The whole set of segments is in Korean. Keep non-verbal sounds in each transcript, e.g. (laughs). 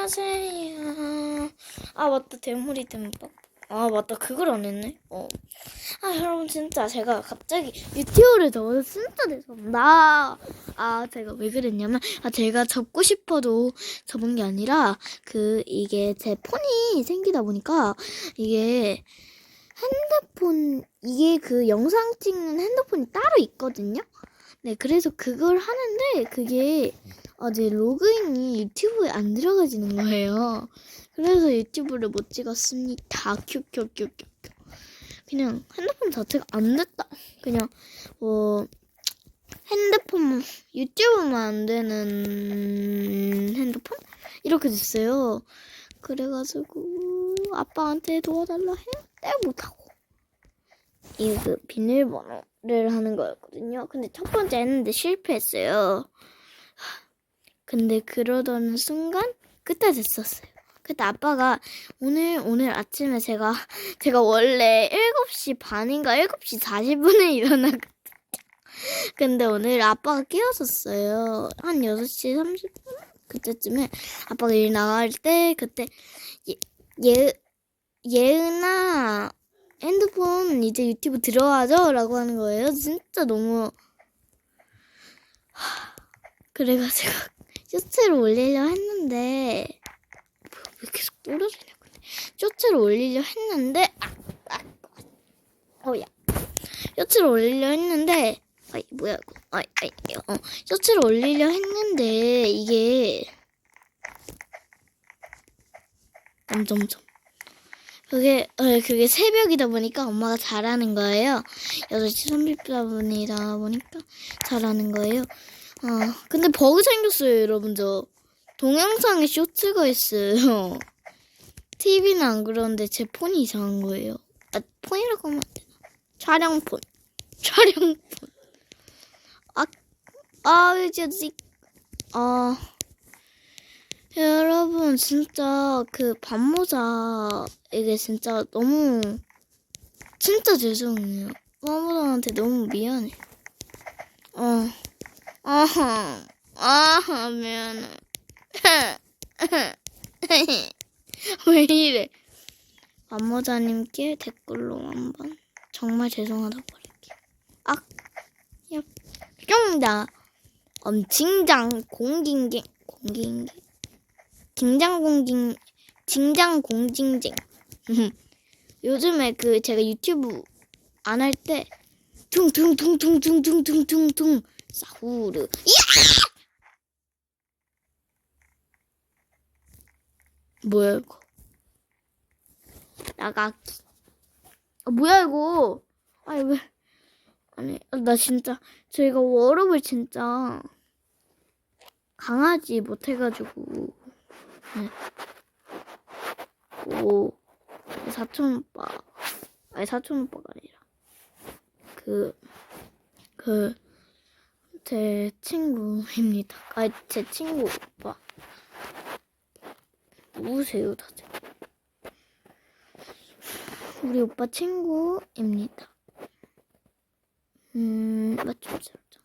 안녕하세요. 아 맞다 대물이 dem박. 아 맞다 그걸 안 했네. 어. 아 여러분 진짜 제가 갑자기 유튜브를 접어서 진짜 죄송합니다. 아 제가 왜 그랬냐면 아 제가 접고 싶어도 접은 게 아니라 그 이게 제 폰이 생기다 보니까 이게 핸드폰 이게 그 영상 찍는 핸드폰이 따로 있거든요. 네 그래서 그걸 하는데 그게 아직 로그인이 유튜브에 안 들어가지는 거예요. 그래서 유튜브를 못 찍었습니다. 큐큐큐큐. 그냥 핸드폰 자체가 안 됐다. 그냥 뭐 핸드폰 유튜브만 안 되는 핸드폰 이렇게 됐어요. 그래가지고 아빠한테 도와달라 했는데 못하고 이그 비밀번호를 하는 거였거든요. 근데 첫 번째 했는데 실패했어요. 근데 그러던 순간 그때 됐었어요. 그때 아빠가 오늘 오늘 아침에 제가 제가 원래 7시 반인가 7시 40분에 일어나거든요. 근데 오늘 아빠가 깨웠었어요. 한 6시 30분 그때쯤에 아빠가 일 나갈 때 그때 예, 예 예은아 핸드폰 이제 유튜브 들어와줘 라고 하는 거예요. 진짜 너무 하, 그래가지고 쇼츠를 올리려 했는데 뭐야, 왜 계속 떨어지냐 근데. 쇼츠를 올리려 했는데 아, 아, 어야. 쇼츠를 올리려 했는데 아이 뭐야 이거. 아이 아이 어. 쇼츠를 올리려 했는데 이게 점점점. 그게 어, 그게 새벽이다 보니까 엄마가 잘하는 거예요. 8시 30분이다 보니까 잘하는 거예요 아, 근데 버그 생겼어요, 여러분. 저 동영상에 쇼츠가 있어요. (laughs) TV는 안 그러는데 제 폰이 이상한 거예요. 아, 폰이라고 하면 안 되나? 촬영폰. (laughs) 촬영폰. 아, 아, 이제, 지- 아. 여러분, 진짜 그 반모자, 이게 진짜 너무, 진짜 죄송해요. 반모자한테 너무 미안해. 어. 아하, 아하, 미안해. (laughs) 왜 이래? 안모자님께 댓글로 한번 정말 죄송하다고 말할게요. 아, 야, 좀다 엄칭장 공gin갱 공gin갱 긴장 공징 진장 공징쟁 (laughs) 요즘에 그 제가 유튜브 안 할 때 퉁퉁퉁퉁퉁퉁퉁퉁퉁 사후르 이야! 뭐야 이거? 나가기. 아 뭐야 이거? 아니 왜? 아니 나 진짜 저희가 워업을 진짜 강하지 못해가지고. 네. 오 사촌 오빠. 아니 사촌 오빠가 아니라. 그 그, 제 친구입니다. 아, 제 친구 오빠. 누구세요, 다들? 우리 오빠 친구입니다. 음, 맞춤 설정.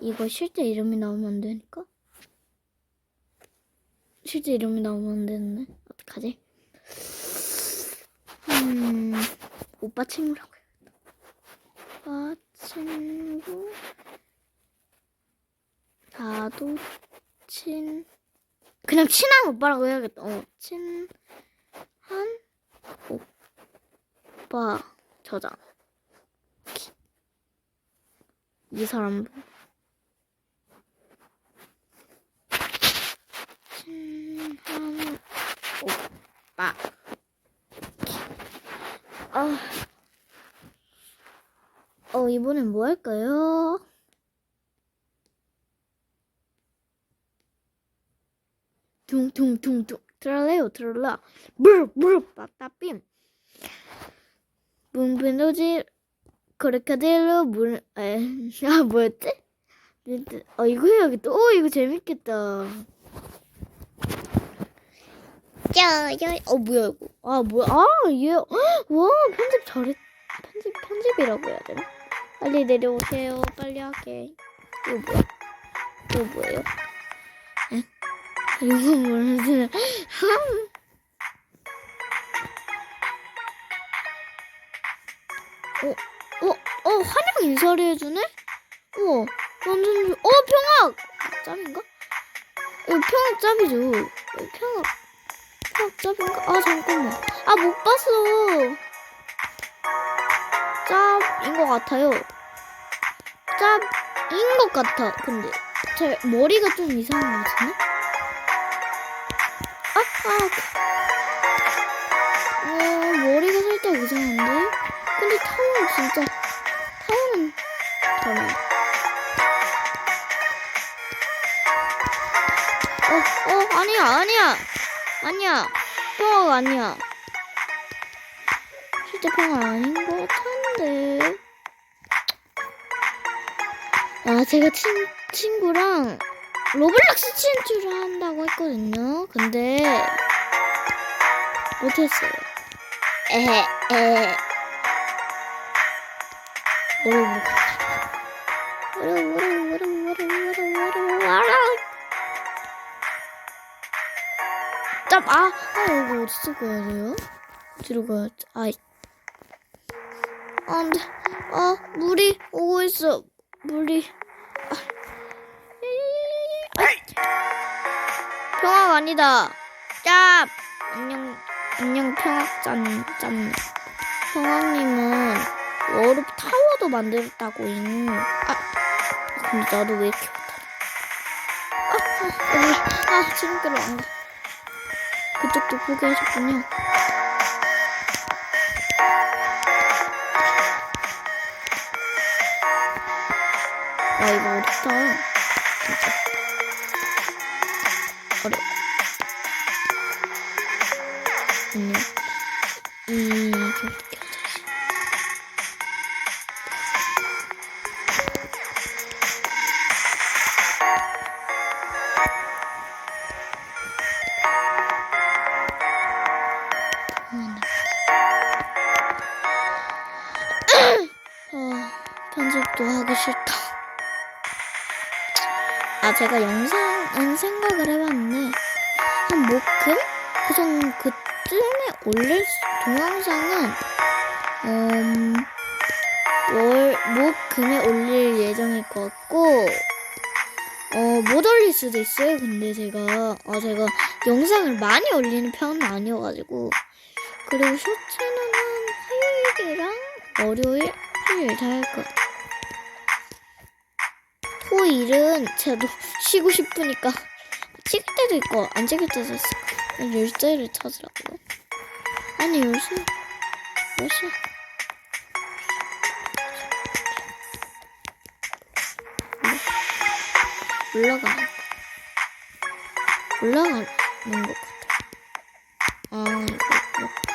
이거 실제 이름이 나오면 안 되니까? 실제 이름이 나오면 안 되는데? 어떡하지? 음, 오빠 친구라고 오빠 친구 나도 친 그냥 친한 오빠라고 해야겠다. 어, 친한 오빠 저장. 이 사람 친한 오빠. 아. 어, 이번엔 뭐 할까요? 퉁퉁퉁퉁 트랄레오 트랄라 브르브르 빠따빔 붕빈도지 코르카딜로 물, 에, (laughs) 아, 뭐였지? 어, 이거 해야겠다. 오, 이거 재밌겠다. 어, 뭐야, 이거. 아, 뭐야. 아, 얘, 헉, 와, 편집 잘했, 편집, 편집이라고 해야 되나? 빨리 내려오세요. 빨리 하게. 이거 뭐야? 이거 뭐예요? 에? 이거 뭐지? 어, 어, 어, 환영 인사를 해주네? 우와, 완전, 좋- 어, 평학! 아, 짭인가? 이거 평학 짭이죠. 평학, 평학 짭인가? 아, 잠깐만. 아, 못 봤어. 짭인 것 같아요. 짭인 것 같아. 근데, 제 머리가 좀 이상한 것 같은데? 아, 아. 어, 머리가 살짝 이상한데? 근데 타워는 진짜, 타워는 달라요. 어, 어, 아니야, 아니야. 아니야. 평화가 아니야. 실제 평화 아닌 것 같은데. 아, 제가 친, 친구랑 로블록스 친추를 한다고 했거든요. 근데, 못했어요. 에헤, 에헤. 어려워. 어려워, 어려워, 어려워, 어려워, 어려워, 어려워. 짭, 아, 아, 여기 어디서 가야 돼요? 어디로 가야 돼? 아이. 안 돼. 아, 물이 오고 있어. 물이. 평화가 아니다. 짭! 안녕, 안녕, 평화짠, 짠. 평화님은 워룹 타워도 만들었다고, 잉. 아, 근데 나도 왜 이렇게 못하냐. 아, 아, 여기, 아, 지름길로 안 가. 그쪽도 포기하셨군요. 아, 이거 어렵다. 진짜. 아, 제가 영상은 생각을 해봤는데, 한 목금? 그 정도, 그쯤에 올릴 수, 동영상은, 음, 월, 목, 금에 올릴 예정일 것 같고, 어, 못 올릴 수도 있어요. 근데 제가, 아, 제가 영상을 많이 올리는 편은 아니어가지고, 그리고 쇼츠는 한 화요일이랑 월요일, 화요일 다 할 것 같아요. 토일은 제가 또 (laughs) 쉬고 싶으니까 찍을 때도 있고 안 찍을 때도 거예요. 열쇠를 찾으라고요. 아니 열쇠 열쇠 올라가는 거 올라가는 것 같아. 아 이거 이렇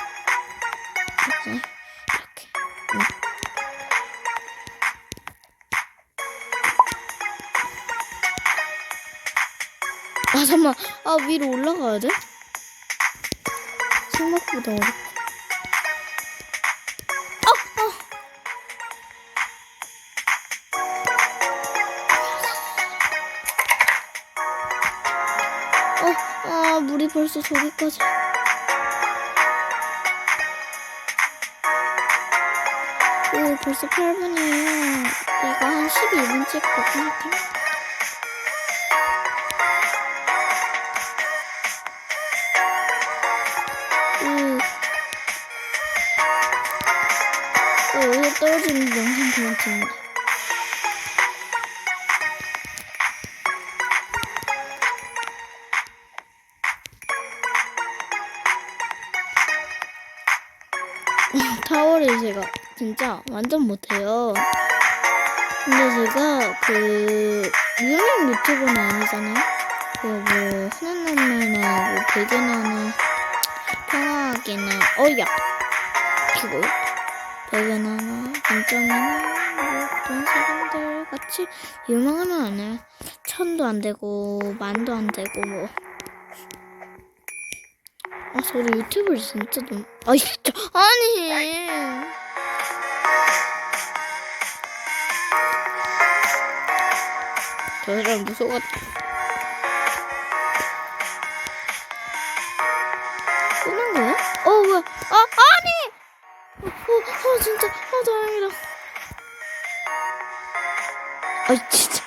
아 잠만 아 위로 올라가야 돼? 생각보다 어렵다 아! 아! 어, 아 물이 벌써 저기까지 오 벌써 8분이에요 내가 한 12분 찍거든 음. 떨어지는 영상 찍는다. 타워를 제가 진짜 완전 못해요. 근데 제가 그 유명 유튜버는 아니잖아요. 그뭐 하나나마나 뭐 배그나나 평화하게나 어야 그거 외면하나, 안정하나, 뭐 그런 사람들 같이 유망하면 안 해. 천도 안 되고, 만도 안 되고, 뭐. 아, 저도 유튜브를 진짜 너무. 아, 진짜. 아니! 저 사람 무서웠다. 끊은 거야? 어, 뭐야. 어, 아, 아! 어, 어 진짜 아 다행이다. 아 진짜.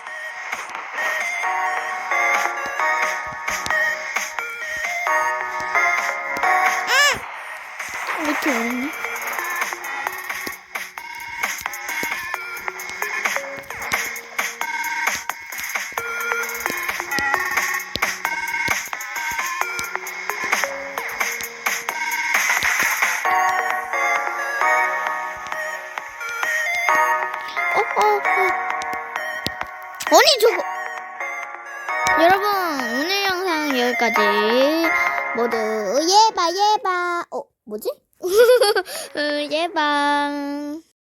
아! 왜 이렇게 어렵냐? 아니, 저거. 여러분, 오늘 영상 여기까지. 모두 예바, 예바. 어, 뭐지? (laughs) 어, 예방.